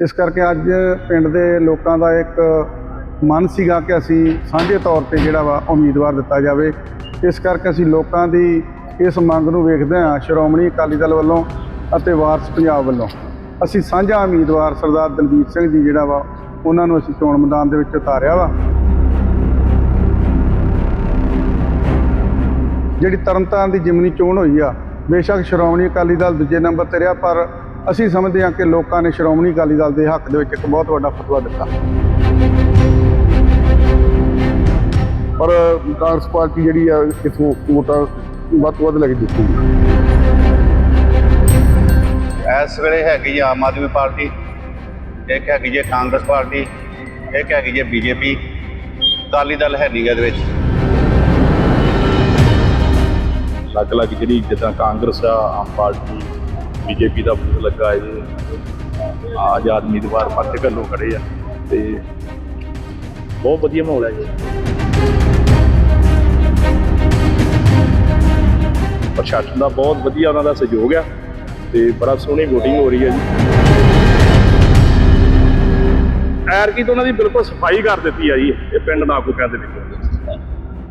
ਇਸ ਕਰਕੇ ਅੱਜ ਪਿੰਡ ਦੇ ਲੋਕਾਂ ਦਾ ਇੱਕ ਮਨ ਸੀਗਾ ਕਿ ਅਸੀਂ ਸਾਂਝੇ ਤੌਰ ਤੇ ਜਿਹੜਾ ਵਾ ਉਮੀਦਵਾਰ ਦਿੱਤਾ ਜਾਵੇ। ਇਸ ਕਰਕੇ ਅਸੀਂ ਲੋਕਾਂ ਦੀ ਇਸ ਮੰਗ ਨੂੰ ਵੇਖਦੇ ਹਾਂ, ਸ਼੍ਰੋਮਣੀ ਅਕਾਲੀ ਦਲ ਵੱਲੋਂ ਅਤੇ ਵਾਰਸ ਪੰਜਾਬ ਵੱਲੋਂ। ਅਸੀਂ ਸਾਂਝਾ ਉਮੀਦਵਾਰ ਸਰਦਾਰ ਦਲਬੀਰ ਸਿੰਘ ਜੀ ਜਿਹੜਾ ਵਾ, ਉਹਨਾਂ ਨੂੰ ਅਸੀਂ ਚੋਣ ਮੈਦਾਨ ਦੇ ਵਿੱਚ ਉਤਾਰਿਆ ਵਾ। ਜਿਹੜੀ ਤਰਨਤਾਰਨ ਦੀ ਜਿਮਨੀ ਚੋਣ ਹੋਈ ਆ, ਬੇਸ਼ੱਕ ਸ਼੍ਰੋਮਣੀ ਅਕਾਲੀ ਦਲ ਦੂਜੇ ਨੰਬਰ ਤੇ ਰਿਹਾ, ਪਰ ਅਸੀਂ ਸਮਝਦੇ ਹਾਂ ਕਿ ਲੋਕਾਂ ਨੇ ਸ਼੍ਰੋਮਣੀ ਅਕਾਲੀ ਦਲ ਦੇ ਹੱਕ ਦੇ ਵਿੱਚ ਇੱਕ ਬਹੁਤ ਵੱਡਾ ਫਤਵਾ ਦਿੱਤਾ। ਪਰ ਕਾਂਗਰਸ ਪਾਰਟੀ ਜਿਹੜੀ ਆ ਇਥੋਂ ਵੋਟਾਂ ਵੱਧ ਤੋਂ ਵੱਧ ਲੈ ਕੇ ਜਿੱਤੂਗੀ ਇਸ ਵੇਲੇ ਹੈਗੀ ਜੀ ਆਮ ਆਦਮੀ ਪਾਰਟੀ ਇੱਕ ਹੈਗੀ ਜੀ ਕਾਂਗਰਸ ਪਾਰਟੀ ਇੱਕ ਹੈਗੀ ਜੀ ਬੀਜੇਪੀ। ਅਕਾਲੀ ਦਲ ਹੈ ਨਹੀਂ ਗਾ ਇਹਦੇ ਵਿੱਚ। ਅਲੱਗ-ਅਲੱਗ ਜਿਹੜੀ ਜਿੱਦਾਂ ਕਾਂਗਰਸ ਆ ਆਮ ਪਾਰਟੀ ਬੀਜੇਪੀ ਦਾ ਬੂਥ ਲੱਗਾ ਹੈ ਜੀ। ਆਜ਼ਾਦ ਉਮੀਦਵਾਰ ਪੱਤ ਘੱਲੋਂ ਖੜੇ ਆ ਤੇ ਬਹੁਤ ਵਧੀਆ ਮਾਹੌਲ ਹੈ ਜੀ। ਪ੍ਰਸ਼ਾਸਨ ਦਾ ਬਹੁਤ ਵਧੀਆ ਉਹਨਾਂ ਦਾ ਸਹਿਯੋਗ ਆ ਤੇ ਬੜਾ ਸੋਹਣੀ VOTING ਹੋ ਰਹੀ ਹੈ ਜੀ। ਐਰਕੀ ਤਾਂ ਉਹਨਾਂ ਦੀ ਬਿਲਕੁਲ ਸਫ਼ਾਈ ਕਰ ਦਿੱਤੀ ਆ ਜੀ, ਇਹ ਪਿੰਡ ਨਾਗੂਕਿਆਂ ਦੇ ਵਿੱਚ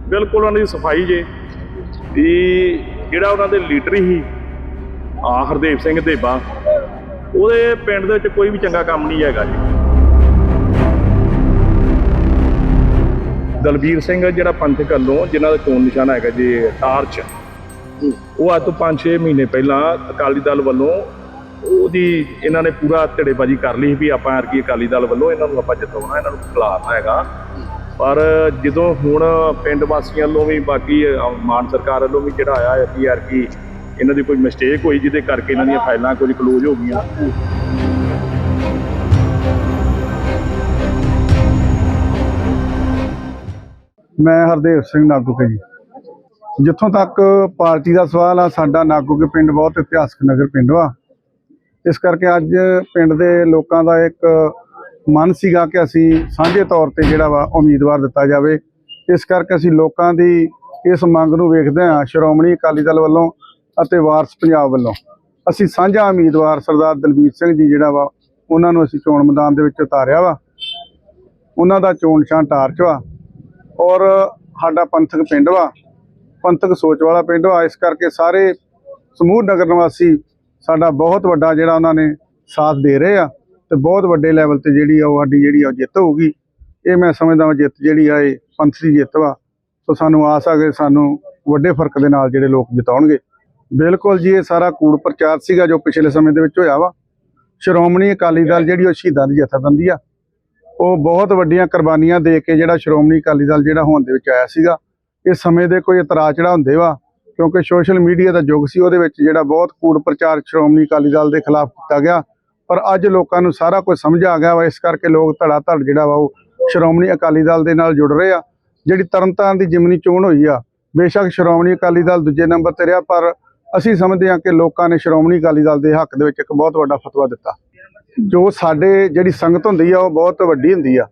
ਬਿਲਕੁਲ ਉਹਨਾਂ ਦੀ ਸਫ਼ਾਈ ਜੇ, ਵੀ ਜਿਹੜਾ ਉਹਨਾਂ ਦੇ ਲੀਡਰ ਹੀ ਆ ਹਰਦੇਵ ਸਿੰਘ ਦੇਬਾ ਉਹਦੇ ਪਿੰਡ ਦੇ ਵਿੱਚ ਕੋਈ ਵੀ ਚੰਗਾ ਕੰਮ ਨਹੀਂ ਹੈਗਾ ਜੀ। ਦਲਬੀਰ ਸਿੰਘ ਜਿਹੜਾ ਪੰਥਕ ਵੱਲੋਂ ਜਿਨ੍ਹਾਂ ਦਾ ਚੋਣ ਨਿਸ਼ਾਨਾ ਹੈਗਾ ਜੀ ਟਾਰਚ ਉਹ ਅੱਜ ਤੋਂ 5-6 ਮਹੀਨੇ ਪਹਿਲਾਂ ਅਕਾਲੀ ਦਲ ਵੱਲੋਂ ਉਹਦੀ ਇਹਨਾਂ ਨੇ ਪੂਰਾ ਧੜੇਬਾਜ਼ੀ ਕਰ ਲਈ ਵੀ ਆਪਾਂ ਅਰਕੀ ਅਕਾਲੀ ਦਲ ਵੱਲੋਂ ਇਹਨਾਂ ਨੂੰ ਆਪਾਂ ਜਿਤਾਉਣਾ ਇਹਨਾਂ ਨੂੰ ਖਿਲਾਰਨਾ ਹੈਗਾ। ਪਰ ਜਦੋਂ ਹੁਣ ਪਿੰਡ ਵਾਸੀਆਂ ਵੱਲੋਂ ਵੀ ਬਾਕੀ ਅ, ਮਾਨ ਸਰਕਾਰ ਵੱਲੋਂ ਵੀ ਜਿਹੜਾ ਆਇਆ ਕਿ ਯਾਰ ਕਿ ਇਹਨਾਂ ਦੀ ਕੋਈ ਮਿਸਟੇਕ ਹੋਈ ਜਿਹਦੇ ਕਰਕੇ ਇਹਨਾਂ ਦੀਆਂ ਫਾਈਲਾਂ ਕੁਝ ਕਲੋਜ਼ ਹੋ ਗਈਆਂ। ਮੈਂ ਹਰਦੇਵ ਸਿੰਘ ਨਾਗੂਕੇ ਜੀ। ਜਿੱਥੋਂ ਤੱਕ ਪਾਰਟੀ ਦਾ ਸਵਾਲ ਆ, ਸਾਡਾ ਨਾਗੂਕੇ ਪਿੰਡ ਬਹੁਤ ਇਤਿਹਾਸਕ ਨਗਰ ਪਿੰਡ ਵਾ। ਇਸ ਕਰਕੇ ਅੱਜ ਪਿੰਡ ਦੇ ਲੋਕਾਂ ਦਾ ਇੱਕ ਮਨ ਸੀਗਾ ਕਿ ਅਸੀਂ ਸਾਂਝੇ ਤੌਰ ਤੇ ਜਿਹੜਾ ਵਾ ਉਮੀਦਵਾਰ ਦਿੱਤਾ ਜਾਵੇ। ਇਸ ਕਰਕੇ ਅਸੀਂ ਲੋਕਾਂ ਦੀ ਇਸ ਮੰਗ ਨੂੰ ਵੇਖਦੇ ਹਾਂ। ਸ਼੍ਰੋਮਣੀ ਅਕਾਲੀ ਦਲ ਵੱਲੋਂ ਅਤੇ ਵਾਰਸ ਪੰਜਾਬ ਵੱਲੋਂ। ਅਸੀਂ ਸਾਂਝਾ ਉਮੀਦਵਾਰ ਸਰਦਾਰ ਦਲਬੀਰ ਸਿੰਘ ਜੀ ਜਿਹੜਾ ਵਾ, ਉਹਨਾਂ ਨੂੰ ਅਸੀਂ ਚੋਣ ਮੈਦਾਨ ਦੇ ਵਿੱਚ ਉਤਾਰਿਆ ਵਾ। ਉਹਨਾਂ ਦਾ ਚੋਣ ਨਿਸ਼ਾਨ ਟਾਰਚ ਵਾ। ਔਰ ਸਾਡਾ ਪੰਥਕ ਪਿੰਡ ਵਾ, ਪੰਥਕ ਸੋਚ ਵਾਲਾ ਪਿੰਡ ਵਾ। ਇਸ ਕਰਕੇ ਸਾਰੇ ਸਮੂਹ ਨਗਰ ਨਿਵਾਸੀ ਸਾਡਾ ਬਹੁਤ ਵੱਡਾ ਜਿਹੜਾ ਉਹਨਾਂ ਨੇ ਸਾਥ ਦੇ ਰਹੇ ਆ ਤੇ ਬਹੁਤ ਵੱਡੇ ਲੈਵਲ ਤੇ ਜਿਹੜੀ ਆ ਉਹ ਸਾਡੀ ਜਿਹੜੀ ਆ ਉਹ ਜਿੱਤ ਹੋਊਗੀ। ਇਹ ਮੈਂ ਸਮਝਦਾ ਹਾਂ ਜਿੱਤ ਜਿਹੜੀ ਆ ਇਹ ਪੰਥ ਦੀ ਜਿੱਤ ਵਾ। ਸੋ ਸਾਨੂੰ ਆਸ ਆ ਕਿ ਸਾਨੂੰ ਵੱਡੇ ਫ਼ਰਕ ਦੇ ਨਾਲ ਜਿਹੜੇ ਲੋਕ ਜਿਤਾਉਣਗੇ। ਬਿਲਕੁਲ ਜੀ ਇਹ ਸਾਰਾ ਕੂੜ ਪ੍ਰਚਾਰ ਸੀਗਾ ਜੋ ਪਿਛਲੇ ਸਮੇਂ ਦੇ ਵਿੱਚ ਹੋਇਆ ਵਾ। ਸ਼੍ਰੋਮਣੀ ਅਕਾਲੀ ਦਲ ਜਿਹੜੀ ਉਹ ਸ਼ਹੀਦਾਂ ਦੀ ਜਥੇਬੰਦੀ ਆ ਉਹ ਬਹੁਤ ਵੱਡੀਆਂ ਕੁਰਬਾਨੀਆਂ ਦੇ ਕੇ ਜਿਹੜਾ ਸ਼੍ਰੋਮਣੀ ਅਕਾਲੀ ਦਲ ਜਿਹੜਾ ਹੋਂਦ ਦੇ ਵਿੱਚ ਆਇਆ ਸੀਗਾ ਇਸ ਸਮੇਂ ਦੇ ਕੋਈ ਇਤਰਾਜ਼ ਜਿਹੜਾ ਹੁੰਦੇ ਵਾ ਕਿਉਂਕਿ ਸੋਸ਼ਲ ਮੀਡੀਆ ਦਾ ਯੁੱਗ ਸੀ ਉਹਦੇ ਵਿੱਚ ਜਿਹੜਾ ਬਹੁਤ ਕੂੜ ਪ੍ਰਚਾਰ ਸ਼੍ਰੋਮਣੀ ਅਕਾਲੀ ਦਲ ਦੇ ਖਿਲਾਫ ਕੀਤਾ ਗਿਆ ਪਰ ਅੱਜ ਲੋਕਾਂ ਨੂੰ ਸਾਰਾ ਕੁਝ ਸਮਝ ਆ ਗਿਆ ਵਾ ਇਸ ਕਰਕੇ ਲੋਕ ਧੜਾ ਧੜ ਜਿਹੜਾ ਵਾ ਉਹ ਸ਼੍ਰੋਮਣੀ ਅਕਾਲੀ ਦਲ ਦੇ ਨਾਲ ਜੁੜ ਰਹੇ ਆ। ਜਿਹੜੀ ਤਰਨਤਾਰਨ ਦੀ ਜਿਮਨੀ ਚੋਣ ਹੋਈ ਆ ਬੇਸ਼ੱਕ ਸ਼੍ਰੋਮਣੀ ਅਕਾਲੀ ਦਲ ਦੂਜੇ ਨੰਬਰ ਤੇ ਰਿਹਾ ਪਰ ਅਸੀਂ ਸਮਝਦੇ ਹਾਂ ਕਿ ਲੋਕਾਂ ਨੇ ਸ਼੍ਰੋਮਣੀ ਅਕਾਲੀ ਦਲ ਦੇ ਹੱਕ ਦੇ ਵਿੱਚ ਇੱਕ ਬਹੁਤ ਵੱਡਾ ਫਤਵਾ ਦਿੱਤਾ। ਜੋ ਸਾਡੇ ਜਿਹੜੀ ਸੰਗਤ ਹੁੰਦੀ ਆ, ਉਹ ਬਹੁਤ ਵੱਡੀ ਹੁੰਦੀ ਆ।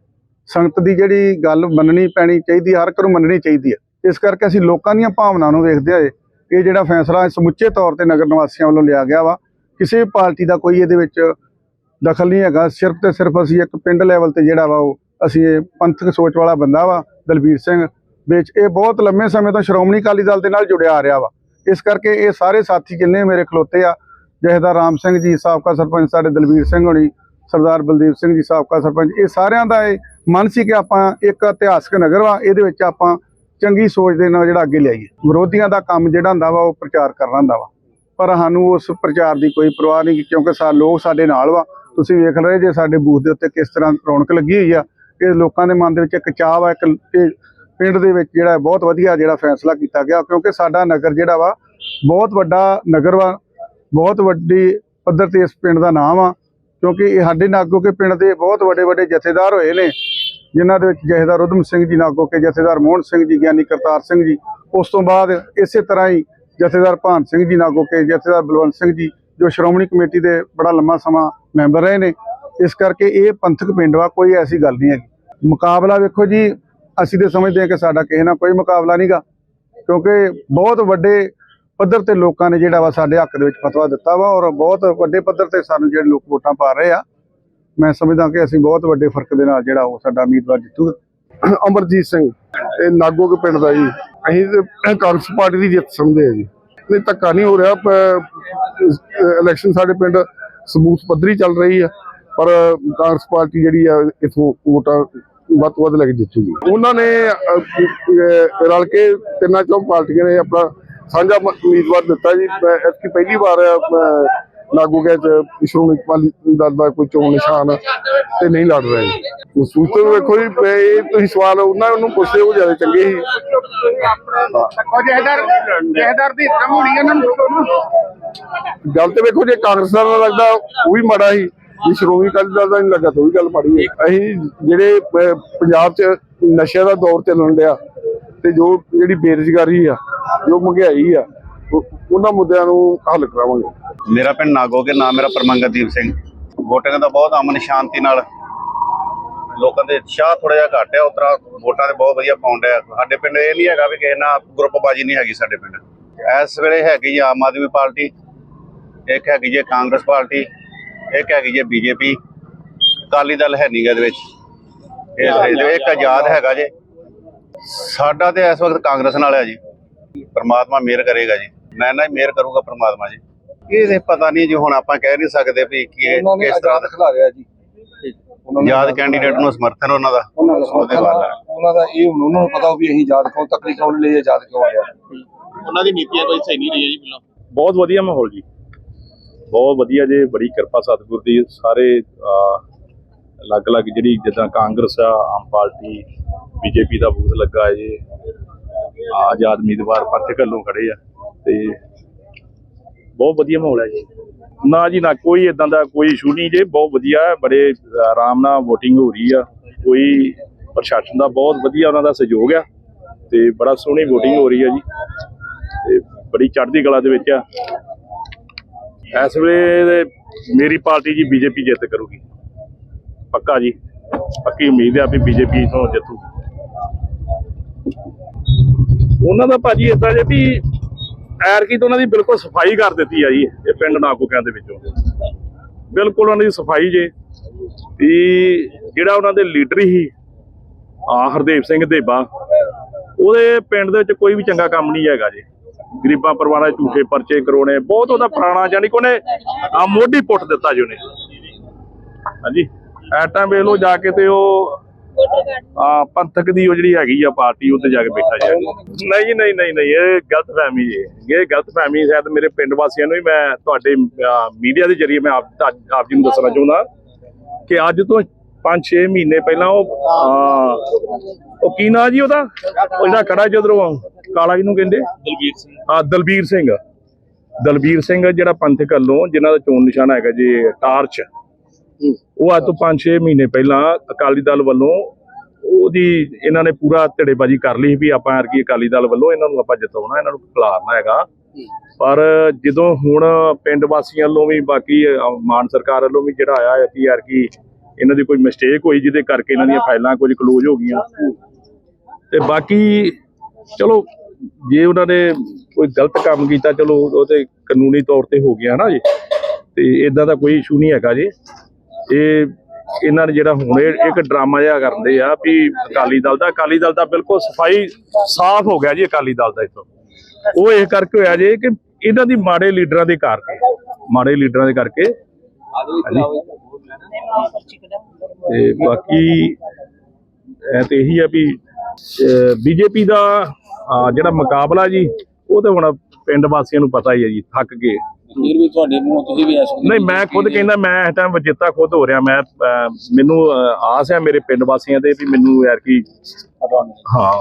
ਸੰਗਤ ਦੀ ਜਿਹੜੀ ਗੱਲ ਮੰਨਣੀ ਪੈਣੀ ਚਾਹੀਦੀ ਹਰ ਇੱਕ ਨੂੰ ਮੰਨਣੀ ਚਾਹੀਦੀ ਆ। ਇਸ ਕਰਕੇ ਅਸੀਂ ਲੋਕਾਂ ਦੀਆਂ ਭਾਵਨਾਵਾਂ ਨੂੰ ਵੇਖਦੇ ਹੋਏ ਇਹ ਜਿਹੜਾ ਫੈਸਲਾ ਸਮੁੱਚੇ ਤੌਰ ਤੇ ਨਗਰ ਨਿਵਾਸੀਆਂ ਵੱਲੋਂ ਲਿਆ ਗਿਆ ਵਾ, ਕਿਸੇ ਵੀ ਪਾਰਟੀ ਦਾ ਕੋਈ ਇਹਦੇ ਵਿੱਚ ਦਖਲ ਨਹੀਂ ਹੈਗਾ। ਸਿਰਫ ਤੇ ਸਿਰਫ ਅਸੀਂ ਇੱਕ ਪਿੰਡ ਲੈਵਲ ਤੇ ਜਿਹੜਾ ਵਾ, ਉਹ ਅਸੀਂ ਇਹ ਪੰਥਕ ਸੋਚ ਵਾਲਾ ਬੰਦਾ ਵਾ, ਦਲਬੀਰ ਸਿੰਘ, ਵਿੱਚ ਇਹ ਬਹੁਤ ਲੰਮੇ ਸਮੇਂ ਤੋਂ ਸ਼੍ਰੋਮਣੀ ਅਕਾਲੀ ਦਲ ਦੇ ਨਾਲ ਜੁੜਿਆ ਆ ਰਿਹਾ ਵਾ। ਇਸ ਕਰਕੇ ਇਹ ਸਾਰੇ ਸਾਥੀ ਜਿੰਨੇ ਮੇਰੇ ਖਲੋਤੇ ਆ ਜਹੇਦਾਰ ਰਾਮ ਸਿੰਘ ਜੀ, ਸਾਬਕਾ ਸਰਪੰਚ ਸਾਡੇ ਦਲਬੀਰ ਸਿੰਘ ਹੋਣੀ, ਸਰਦਾਰ ਬਲਦੀਪ ਸਿੰਘ ਜੀ, ਸਾਬਕਾ ਸਰਪੰਚ, ਇਹ ਸਾਰਿਆਂ ਦਾ ਇਹ ਮਨ ਸੀ ਕਿ ਆਪਾਂ ਇੱਕ ਇਤਿਹਾਸਕ ਨਗਰ ਵਾ, ਇਹਦੇ ਵਿੱਚ ਆਪਾਂ ਚੰਗੀ ਸੋਚ ਦੇ ਨਾਲ ਜਿਹੜਾ ਅੱਗੇ ਲਿਆਈਏ। ਵਿਰੋਧੀਆਂ ਦਾ ਕੰਮ ਜਿਹੜਾ ਹੁੰਦਾ ਵਾ, ਉਹ ਪ੍ਰਚਾਰ ਕਰਨਾ ਹੁੰਦਾ ਵਾ। ਪਰ ਸਾਨੂੰ ਉਸ ਪ੍ਰਚਾਰ ਦੀ ਕੋਈ ਪਰਵਾਹ ਨਹੀਂ ਕਿਉਂਕਿ ਸਾ, ਲੋਕ ਸਾਡੇ ਨਾਲ ਵਾ। ਤੁਸੀਂ ਵੇਖ ਰਹੇ ਜੇ ਸਾਡੇ ਬੂਥ ਦੇ ਉੱਤੇ ਕਿਸ ਤਰ੍ਹਾਂ ਰੌਣਕ ਲੱਗੀ ਹੋਈ ਆ, ਇਹ ਲੋਕਾਂ ਦੇ ਮਨ ਦੇ ਵਿੱਚ ਇੱਕ ਚਾਹ ਵਾ, ਇੱਕ ਇਹ ਪਿੰਡ ਦੇ ਵਿੱਚ ਜਿਹੜਾ ਬਹੁਤ ਵਧੀਆ ਜਿਹੜਾ ਫੈਸਲਾ ਕੀਤਾ ਗਿਆ, ਕਿਉਂਕਿ ਸਾਡਾ ਨਗਰ ਜਿਹੜਾ ਵਾ ਬਹੁਤ ਵੱਡਾ ਨਗਰ ਵਾ, ਬਹੁਤ ਵੱਡੀ ਪੱਧਰ ਤੇ ਇਸ ਪਿੰਡ ਦਾ ਨਾਮ ਆ, ਕਿਉਂਕਿ ਇਹ ਸਾਡੇ ਨਾਗੋ ਕੇ ਪਿੰਡ ਦੇ ਬਹੁਤ ਵੱਡੇ ਵੱਡੇ ਜਥੇਦਾਰ ਹੋਏ ਨੇ, ਜਿਨ੍ਹਾਂ ਦੇ ਵਿੱਚ ਜਥੇਦਾਰ ਉਦਮ ਸਿੰਘ ਜੀ ਨਾਗੋ ਕੇ, ਜਥੇਦਾਰ ਮੋਹਨ ਸਿੰਘ ਜੀ, ਗਿਆਨੀ ਕਰਤਾਰ ਸਿੰਘ ਜੀ, ਉਸ ਤੋਂ ਬਾਅਦ ਇਸੇ ਤਰ੍ਹਾਂ ਹੀ ਜਥੇਦਾਰ ਭਾਨ ਸਿੰਘ ਜੀ ਨਾਗੋ ਕੇ, ਜਥੇਦਾਰ ਬਲਵੰਤ ਸਿੰਘ ਜੀ, ਜੋ ਸ਼੍ਰੋਮਣੀ ਕਮੇਟੀ ਦੇ ਬੜਾ ਲੰਮਾ ਸਮਾਂ ਮੈਂਬਰ ਰਹੇ ਨੇ, ਇਸ ਕਰਕੇ ਇਹ ਪੰਥਕ ਪਿੰਡ ਵਾ, ਕੋਈ ਐਸੀ ਗੱਲ ਨਹੀਂ ਹੈਗੀ। ਮੁਕਾਬਲਾ ਵੇਖੋ ਜੀ ਅਸੀਂ ਤੇ ਸਮਝਦੇ ਹਾਂ ਕਿ ਸਾਡਾ ਕਿਸੇ ਨਾਲ ਕੋਈ ਮੁਕਾਬਲਾ ਨਹੀਂਗਾ ਕਿਉਂਕਿ ਬਹੁਤ ਵੱਡੇ ਪੱਧਰ ਤੇ ਲੋਕਾਂ ਨੇ ਜਿਹੜਾ ਵਾ ਸਾਡੇ ਹੱਕ ਦੇ ਵਿੱਚ ਫਤਵਾ ਦਿੱਤਾ ਵਾ ਔਰ ਬਹੁਤ ਵੱਡੇ ਪੱਧਰ ਤੇ ਸਾਨੂੰ ਜਿਹੜੇ ਲੋਕ ਵੋਟਾਂ ਪਾ ਰਹੇ ਆ, ਮੈਂ ਸਮਝਦਾ ਕਿ ਅਸੀਂ ਬਹੁਤ ਵੱਡੇ ਫ਼ਰਕ ਦੇ ਨਾਲ ਜਿਹੜਾ ਉਹ ਸਾਡਾ ਉਮੀਦਵਾਰ ਜਿੱਤੂਗਾ। ਅਮਰਜੀਤ ਸਿੰਘ, ਇਹ ਨਾਗੋ ਪਿੰਡ ਦਾ ਜੀ। ਅਸੀਂ ਕਾਂਗਰਸ ਪਾਰਟੀ ਦੀ ਜਿੱਤ ਸਮਝਦੇ ਆ ਜੀ। ਨਹੀਂ, ਧੱਕਾ ਨਹੀਂ ਹੋ ਰਿਹਾ ਇਲੈਕਸ਼ਨ ਸਾਡੇ ਪਿੰਡ ਸਬੂਤ ਪੱਧਰੀ ਚੱਲ ਰਹੀ ਆ। ਪਰ ਕਾਂਗਰਸ ਪਾਰਟੀ ਜਿਹੜੀ ਆ, ਇਥੋਂ ਵੋਟਾਂ ਵੱਧ ਤੋਂ ਵੱਧ ਲੈ ਕੇ ਜਿੱਤੂਗੀ। ਉਹਨਾਂ ਨੇ ਰਲ ਕੇ ਤਿੰਨਾਂ ਚੋਂ ਪਾਰਟੀਆਂ ਨੇ ਆਪਣਾ ਸਾਂਝਾ ਉਮੀਦਵਾਰ ਦਿੱਤਾ ਜੀ। ਐਤਕੀ ਪਹਿਲੀ ਵਾਰ ਨਾਗੂ ਕੇ ਚ ਸ਼੍ਰੋਮਣੀ ਅਕਾਲੀ ਦਲ ਦਾ ਕੋਈ ਚੋਣ ਨਿਸ਼ਾਨ ਤੇ ਨਹੀਂ ਲੜ ਰਿਹਾ। ਉਸ ਤੋਂ ਵੇਖੋ ਜੀ ਇਹ ਤੁਸੀਂ ਸਵਾਲ ਉਹਨਾਂ ਨੂੰ ਪੁੱਛਦੇ ਉਹ ਜ਼ਿਆਦਾ ਚੰਗੇ ਸੀ ਗੱਲ ਤੇ ਵੇਖੋ ਜੇ ਕਾਂਗਰਸ ਦਾ ਲੱਗਦਾ ਉਹ ਵੀ ਮਾੜਾ ਸੀ ਜੇ ਸ਼੍ਰੋਮਣੀ ਅਕਾਲੀ ਦਲ ਦਾ ਨਹੀਂ ਲੱਗਾ, ਤਾਂ ਉਹ ਵੀ ਗੱਲ ਮਾੜੀ ਹੈ ਅਸੀਂ ਜਿਹੜੇ ਪੰਜਾਬ 'ਚ ਨਸ਼ਿਆਂ ਦਾ ਦੌਰ ਚੱਲਣ ਡਿਆ ਤੇ ਜੋ ਜਿਹੜੀ ਬੇਰੁਜ਼ਗਾਰੀ ਆ, ਜੋ ਮਹਿੰਗਾਈ ਆ ਉਹਨਾਂ ਮੁੱਦਿਆਂ ਨੂੰ ਹੱਲ ਕਰਾਵਾਂਗੇ। ਮੇਰਾ ਪਿੰਡ ਨਾਗੋ ਕੇ, ਨਾਮ ਮੇਰਾ ਪਰਮੰਗਤਦੀਪ ਸਿੰਘ। ਵੋਟਿੰਗ ਦਾ ਬਹੁਤ ਅਮਨ ਸ਼ਾਂਤੀ ਨਾਲ ਲੋਕਾਂ ਦੇ ਉਤਸ਼ਾਹ ਥੋੜਾ ਜਿਹਾ ਘੱਟ ਹੈ ਉਤਰਾ ਵੋਟਾਂ ਦੇ ਬਹੁਤ ਵਧੀਆ ਪਾਉਂਦੇ ਆ। ਸਾਡੇ ਪਿੰਡ ਇਹ ਨਹੀਂ ਹੈਗਾ ਵੀ ਕਿਸੇ ਨਾਲ ਗਰੁੱਪਬਾਜੀ ਨਹੀਂ ਹੈਗੀ ਸਾਡੇ ਪਿੰਡ। ਇਸ ਵੇਲੇ ਹੈਗੀ ਜੀ ਆਮ ਆਦਮੀ ਪਾਰਟੀ, ਇੱਕ ਹੈਗੀ ਜੇ ਕਾਂਗਰਸ ਪਾਰਟੀ ਇੱਕ ਹੈਗੀ ਜੀ ਬੀਜੇਪੀ ਅਕਾਲੀ ਦਲ ਹੈ ਨਹੀਂ ਗਾ ਇਹਦੇ ਵਿੱਚ। ਇਹਦੇ ਇੱਕ ਆਜ਼ਾਦ ਹੈਗਾ ਜੇ। ਸਾਡਾ ਤੇ ਇਸ ਵਕਤ ਕਾਂਗਰਸ ਨਾਲ ਹੈ ਜੀ। ਪਰਮਾਤਮਾ ਮਿਹਰ ਕਰੇਗਾ ਜੀ। ਮੈਂ ਨਾ ਮਿਹਰ ਕਰੂਗਾ ਪਰਮਾਤਮਾ ਜੀ। ਇਹ ਤੇ ਪਤਾ ਨਹੀਂ ਜੀ ਹੁਣ ਆਪਾਂ ਕਹਿ ਨਹੀਂ ਸਕਦੇ ਵੀ ਕੀ ਇਹ ਕਿਸ ਤਰ੍ਹਾਂ ਦਾ ਖਿਲਾ ਰਿਹਾ ਜੀ ਯਾਦ ਕੈਂਡੀਡੇਟ ਨੂੰ ਸਮਰਥਨ ਉਹਨਾਂ ਦਾ। ਉਹਨਾਂ ਦਾ। ਉਹਨਾਂ ਦਾ ਇਹ ਹੁਣ ਉਹਨਾਂ ਨੂੰ ਪਤਾ ਵੀ ਅਸੀਂ ਯਾਦ ਕਿਉਂ ਤੱਕ ਕਿਉਂ ਲਈ ਯਾਦ ਕਿਉਂ ਆਇਆ ਉਹਨਾਂ ਦੀ ਨੀਤੀਆਂ ਕੋਈ ਸਹੀ ਨਹੀਂ ਰਹੀਆਂ ਜੀ ਪਹਿਲਾਂ। ਬਹੁਤ ਵਧੀਆ ਮਾਹੌਲ ਜੀ। ਬਹੁਤ ਵਧੀਆ ਜੇ, ਬੜੀ ਕਿਰਪਾ ਸਤਿਗੁਰ ਦੀ। ਸਾਰੇ ਅਲੱਗ-ਅਲੱਗ ਜਿਹੜੀ ਜਿੱਦਾਂ ਕਾਂਗਰਸ ਆ, ਆਮ ਪਾਰਟੀ, ਬੀਜੇਪੀ ਦਾ ਬੂਥ ਲੱਗਾ ਹੈ ਜੀ। ਆਜ਼ਾਦ ਉਮੀਦਵਾਰ ਪੰਥਕ ਵੱਲੋਂ ਖੜੇ ਆ ਤੇ ਬਹੁਤ ਵਧੀਆ ਮਾਹੌਲ ਹੈ ਜੀ। ਨਾ ਜੀ, ਨਾ ਕੋਈ ਇਦਾਂ ਦਾ ਕੋਈ ਇਸ਼ੂ ਨਹੀਂ ਜੇ, ਬਹੁਤ ਵਧੀਆ ਹੈ, ਬੜੇ ਆਰਾਮ ਨਾਲ VOTING ਹੋ ਰਹੀ ਆ। ਕੋਈ ਪ੍ਰਸ਼ਾਸਨ ਦਾ ਬਹੁਤ ਵਧੀਆ ਉਹਨਾਂ ਦਾ ਸਹਿਯੋਗ ਆ ਤੇ ਬੜਾ ਸੋਹਣੀ VOTING ਹੋ ਰਹੀ ਆ ਜੀ। ਤੇ ਬੜੀ ਚੜ੍ਹਦੀ ਕਲਾ ਦੇ ਵਿੱਚ ਆ। ਇਸ ਵੇਲੇ ਮੇਰੀ ਪਾਰਟੀ ਜੀ ਬੀਜੇਪੀ ਜਿੱਤ ਕਰੂਗੀ। ਪੱਕਾ ਜੀ। ਪੱਕੀ ਉਮੀਦ ਹੈ ਵੀ ਬੀਜੇਪੀ ਤੋਂ ਜਿੱਤੂ। ਉਹਨਾਂ ਦਾ ਭਾਜੀ ਇਦਾਂ ਜੇ ਵੀ ਐਰਕੀ ਤਾਂ ਉਹਨਾਂ ਦੀ ਬਿਲਕੁਲ ਸਫ਼ਾਈ ਕਰ ਦਿੱਤੀ ਆ ਜੀ, ਇਹ ਪਿੰਡ ਨਾਗੋਕਿਆਂ ਦੇ ਵਿੱਚੋਂ। ਬਿਲਕੁਲ ਉਹਨਾਂ ਦੀ ਸਫ਼ਾਈ ਜੇ। ਵੀ ਜਿਹੜਾ ਉਹਨਾਂ ਦੇ ਲੀਡਰ ਸੀ ਆ, ਹਰਦੇਵ ਸਿੰਘ ਦੇਬਾ, ਉਹਦੇ ਪਿੰਡ ਦੇ ਵਿੱਚ ਕੋਈ ਵੀ ਚੰਗਾ ਕੰਮ ਨਹੀਂ ਹੈਗਾ ਜੀ। ਗਰੀਬਾਂ ਪਰਿਵਾਰਾਂ ਦੇ ਝੂਠੇ ਪਰਚੇ ਕਰਾਉਣੇ ਬਹੁਤ ਉਹਦਾ ਪੁਰਾਣਾ ਜਾਨੀ ਕਿ ਉਹਨੇ ਆ ਮੋਢੀ ਪੁੱਟ ਦਿੱਤਾ ਜੀ ਉਹਨੇ। ਹਾਂਜੀ ਐ ਟਾਈਮ ਵੇਖ ਲਓ ਜਾ ਕੇ ਤੇ ਉਹ ਆ ਪੰਥਕ ਦੀ ਉਹ ਜਿਹੜੀ ਹੈਗੀ ਆ ਪਾਰਟੀ ਉੱਤੇ ਜਾ ਕੇ ਬੈਠਾ ਜਾ ਨਹੀਂ ਨਹੀਂ ਨਹੀਂ ਨਹੀਂ ਇਹ ਗਲਤ ਫਹਿਮੀ ਜੀ। ਇਹ ਗਲਤ ਫਹਿਮੀ ਸ਼ਾਇਦ ਮੇਰੇ ਪਿੰਡ ਵਾਸੀਆਂ ਨੂੰ ਵੀ ਮੈਂ ਤੁਹਾਡੇ ਮੀਡੀਆ ਦੇ ਜਰੀਏ ਮੈਂ ਆਪ ਆਪ ਜੀ ਨੂੰ ਦੱਸਣਾ ਚਾਹੁੰਦਾ ਕਿ ਅੱਜ ਤੋਂ 5-6 ਮਹੀਨੇ ਪਹਿਲਾਂ ਉਹ ਉਹ ਕੀ ਨਾਂ ਜੀ ਉਹਦਾ? ਉਹ ਜਿਹੜਾ ਖੜਾ ਜਦਰੋਂ ਕਾਲਾ ਜੀ ਨੂੰ ਕਹਿੰਦੇ? ਦਲਵੀਰ ਸਿੰਘ। ਹਾਂ ਦਲਬੀਰ ਸਿੰਘ। ਦਲਬੀਰ ਸਿੰਘ ਜਿਹੜਾ ਪੰਥਕ ਵੱਲੋਂ ਜਿਨ੍ਹਾਂ ਦਾ ਚੋਣ ਨਿਸ਼ਾਨਾ ਹੈਗਾ ਜੀ ਟਾਰਚ ਉਹ ਅੱਜ ਤੋਂ 5-6 ਮਹੀਨੇ ਪਹਿਲਾਂ ਅਕਾਲੀ ਦਲ ਵੱਲੋਂ ਉਹਦੀ ਇਹਨਾਂ ਨੇ ਪੂਰਾ ਧੜੇਬਾਜ਼ੀ ਕਰ ਲਈ ਵੀ ਆਪਾਂ ਅਰਕੀ ਅਕਾਲੀ ਦਲ ਵੱਲੋਂ ਇਹਨਾਂ ਨੂੰ ਆਪਾਂ ਜਿਤਾਉਣਾ ਇਹਨਾਂ ਨੂੰ ਖਿਲਾਰਨਾ ਹੈਗਾ। ਪਰ ਜਦੋਂ ਹੁਣ ਪਿੰਡ ਵਾਸੀਆਂ ਵੱਲੋਂ ਵੀ ਬਾਕੀ ਮਾਨ ਸਰਕਾਰ ਵੱਲੋਂ ਵੀ ਜਿਹੜਾ ਆਇਆ ਹੈ ਕਿ ਯਾਰ ਕਿ ਇਹਨਾਂ ਦੀ ਕੋਈ ਮਿਸਟੇਕ ਹੋਈ ਜਿਹਦੇ ਕਰਕੇ ਇਹਨਾਂ ਦੀਆਂ ਫਾਈਲਾਂ ਕੁਝ ਕਲੋਜ਼ ਹੋ ਗਈਆਂ। ਤੇ ਬਾਕੀ ਚਲੋ, ਜੇ ਉਹਨਾਂ ਨੇ ਕੋਈ ਗਲਤ ਕੰਮ ਕੀਤਾ, ਚਲੋ ਉਹ ਤੇ ਕਾਨੂੰਨੀ ਤੌਰ ਤੇ ਹੋ ਗਿਆ ਨਾ ਜੀ। ਤੇ ਇਦਾਂ ਦਾ ਕੋਈ ਇਸ਼ੂ ਨਹੀਂ ਹੈਗਾ ਜੀ। ਇਹ ਇਹਨਾਂ ਨੇ ਜਿਹੜਾ ਹੁਣ ਇੱਕ ਡਰਾਮਾ ਜਿਹਾ ਕਰਦੇ ਆ ਵੀ ਅਕਾਲੀ ਦਲ ਦਾ, ਅਕਾਲੀ ਦਲ ਦਾ ਬਿਲਕੁਲ ਸਫ਼ਾਈ ਸਾਫ਼ ਹੋ ਗਿਆ ਜੀ ਅਕਾਲੀ ਦਲ ਦਾ ਇਥੋਂ। ਉਹ ਇਹ ਕਰਕੇ ਹੋਇਆ ਜੇ ਕਿ ਇਹਨਾਂ ਦੀ ਮਾੜੇ ਲੀਡਰਾਂ ਦੇ ਕਰਕੇ, ਮਾੜੇ ਲੀਡਰਾਂ ਦੇ ਕਰਕੇ। ਤੇ ਬਾਕੀ ਇਹ ਤੇ ਇਹੀ ਆ ਵੀ ਬੀਜੇਪੀ ਦਾ ਜਿਹੜਾ ਮੁਕਾਬਲਾ ਜੀ ਉਹ ਤੇ ਹੁਣ ਪਿੰਡ ਵਾਸੀਆਂ ਨੂੰ ਪਤਾ ਹੀ ਹੈ ਜੀ ਥੱਕ ਗਏ। ਫਿਰ ਵੀ ਤੁਹਾਡੇ ਮੂੰਹੋਂ ਤੁਸੀਂ ਵੀ ਐਸ ਨਹੀਂ ਮੈਂ ਖੁਦ ਕਹਿੰਦਾ ਮੈਂ ਇਸ ਟਾਈਮ ਵਿਜੇਤਾ ਖੁਦ ਹੋ ਰਿਹਾ ਮੈਂ ਮੈਨੂੰ ਆਸ ਹੈ ਮੇਰੇ ਪਿੰਡ ਵਾਸੀਆਂ ਤੇ ਵੀ ਮੈਨੂੰ ਯਾਰ ਕੀ ਹਾਂ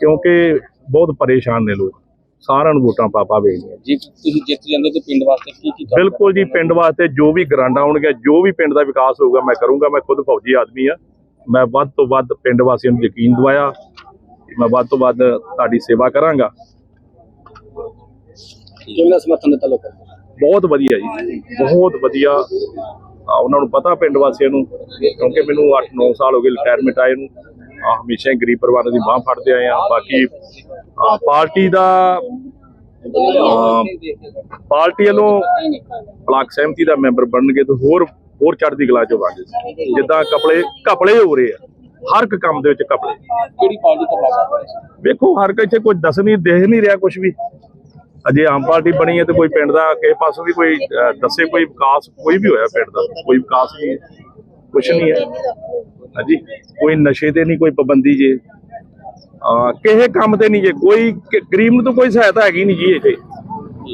ਕਿਉਂਕਿ ਬਹੁਤ ਪਰੇਸ਼ਾਨ ਨੇ ਲੋਕ। ਸਾਰਿਆਂ ਨੂੰ ਵੋਟਾਂ ਪਾਪਾ ਵੇਚਦੀਆਂ ਜੇ ਤੁਸੀਂ ਜਿੱਤ ਜਾਂਦੇ ਤੇ ਪਿੰਡ ਵਾਸਤੇ ਕੀ ਕੀ ਬਿਲਕੁਲ ਜੀ ਪਿੰਡ ਵਾਸਤੇ ਜੋ ਵੀ ਗਰਾਂਡਾ ਆਉਣਗੇ ਜੋ ਵੀ ਪਿੰਡ ਦਾ ਵਿਕਾਸ ਹੋਊਗਾ ਮੈਂ ਕਰੂੰਗਾ ਮੈਂ ਖੁਦ ਫੌਜੀ ਆਦਮੀ ਆ ਮੈਂ ਵੱਧ ਤੋਂ ਵੱਧ ਪਿੰਡ ਵਾਸੀਆਂ ਨੂੰ ਯਕੀਨ ਦਿਵਾਇਆ। ਕਿ ਮੈਂ ਵੱਧ ਤੋਂ ਵੱਧ ਤੁਹਾਡੀ ਸੇਵਾ ਕਰਾਂਗਾ। ਦਾ ਸਮਰਥਨ ਦਿੱਤਾ ਲੋਕਾਂ ਨੇ? ਬਹੁਤ ਵਧੀਆ ਜੀ ਬਹੁਤ ਵਧੀਆ। ਉਹਨਾਂ ਨੂੰ ਪਤਾ ਪਿੰਡ ਵਾਸੀਆਂ ਨੂੰ ਕਿਉਂਕਿ ਮੈਨੂੰ 8-9 ਸਾਲ ਹੋ ਗਏ ਰਿਟਾਇਰਮੈਂਟ ਆਏ ਨੂੰ। ਹਮੇਸ਼ਾ ਹੀ ਗਰੀਬ ਪਰਿਵਾਰਾਂ ਦੀ ਬਾਹ ਫੜਦੇ ਆਏ ਆ। ਬਾਕੀ ਪਾਰਟੀ ਦਾ ਪਾਰਟੀ ਵੱਲੋਂ ਬਲਾਕ ਸਹਿਮਤੀ ਦਾ ਮੈਂਬਰ ਬਣਨਗੇ ਤੇ ਹੋਰ ਹੋਰ ਚੜ੍ਹਦੀ ਕਲਾ ਚ ਵਾਂਗੇ ਜਿੱਦਾਂ ਕਪੜੇ ਕਪੜੇ ਹੋ ਰਹੇ ਆ। ਹਰ ਇੱਕ ਕੰਮ ਦੇ ਵਿੱਚ ਕਪੜੇ ਕਿਹੜੀ ਪਾਰਟੀ ਬਲਾਕ ਵੇਖੋ ਹਰ ਕੋਈ ਇੱਥੇ ਕੁਝ ਦੱਸ ਨਹੀਂ ਦੇਖ ਨਹੀਂ ਰਿਹਾ ਕੁਝ ਵੀ। ਅਜੇ ਆਮ ਪਾਰਟੀ ਬਣੀ ਹੈ ਤੇ ਕੋਈ ਪਿੰਡ ਦਾ ਕਿਸੇ ਪਾਸੋਂ ਵੀ ਕੋਈ ਦੱਸੇ ਕੋਈ ਵਿਕਾਸ ਕੋਈ ਵੀ ਹੋਇਆ ਪਿੰਡ ਦਾ ਕੋਈ ਵਿਕਾਸ ਨਹੀਂ ਕੁਝ ਨਹੀਂ ਹੈ। ਹਾਂਜੀ ਕੋਈ ਨਸ਼ੇ ਤੇ ਨਹੀਂ ਕੋਈ ਪਾਬੰਦੀ ਜੇ। ਆ ਕਿਸੇ ਕੰਮ ਤੇ ਨਹੀਂ ਜੇ ਕੋਈ ਗਰੀਬ ਨੂੰ ਤਾਂ ਕੋਈ ਸਹਾਇਤਾ ਹੈਗੀ ਨਹੀਂ ਜੀ ਇੱਥੇ।